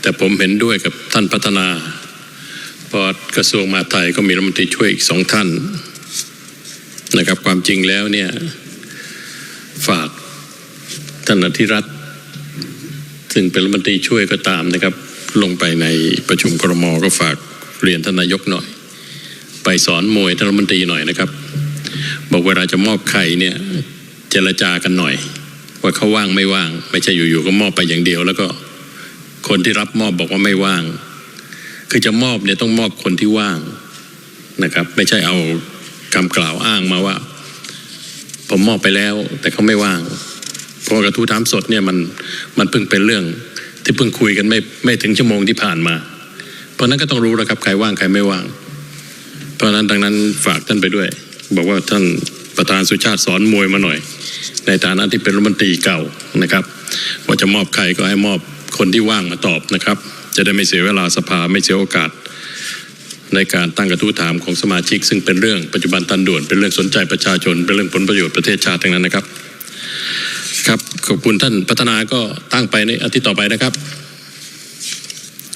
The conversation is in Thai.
แต่ผมเห็นด้วยกับท่านพัฒนา พอกระทรวงมหาดไทยก็มีรัฐมนตรีช่วยอีกสองท่านนะครับความจริงแล้วเนี่ยฝากท่านอธิรัตซึ่งเป็นรัฐมนตรีช่วยก็ตามนะครับ ลงไปในประชุมกรมก็ฝากเรียนท่านนายกหน่อย ไปสอนมวยท่านรัฐมนตรีหน่อยนะครับ บอกเวลาจะมอบใครเนี่ยเจรจากันหน่อย ว่าเขาว่างไม่ว่าง ไม่ใช่อยู่ๆก็มอบไปอย่างเดียว แล้วก็ คนที่รับมอบบอกว่าไม่ว่าง คือจะมอบเนี่ยต้องมอบคนที่ว่างนะครับ ไม่ใช่เอาคำกล่าวอ้างมาว่า ผมมอบไปแล้ว แต่เขาไม่ว่าง เพราะกระทู้ถามสดเนี่ยมันมันเพิ่งเป็นเรื่อง ที่เพิ่งคุยกันไม่ไม่ถึงชั่วโมงที่ผ่านมา เพราะนั้นก็ต้องรู้แล้วครับใครว่างใครไม่ว่าง เพราะฉะนั้นดังนั้นฝากท่านไปด้วย บอกว่าท่านประธานสุชาติสอนมวยมาหน่อย ในฐานะที่เป็นรัฐมนตรีเก่านะครับ ว่าจะมอบใครก็ให้มอบ คนที่ว่างมาตอบนะครับ จะได้ไม่เสียเวลาสภาไม่เสียโอกาส ในการตั้งกระทู้ถามของสมาชิก ซึ่งเป็นเรื่องปัจจุบันตันด่วนเป็นเรื่องสนใจประชาชน เป็นเรื่องผลประโยชน์ประเทศชาติทั้งนั้นนะครับ ครับขอบคุณท่านพัฒนาก็ตั้งไปในอาทิตย์ต่อไปนะครับ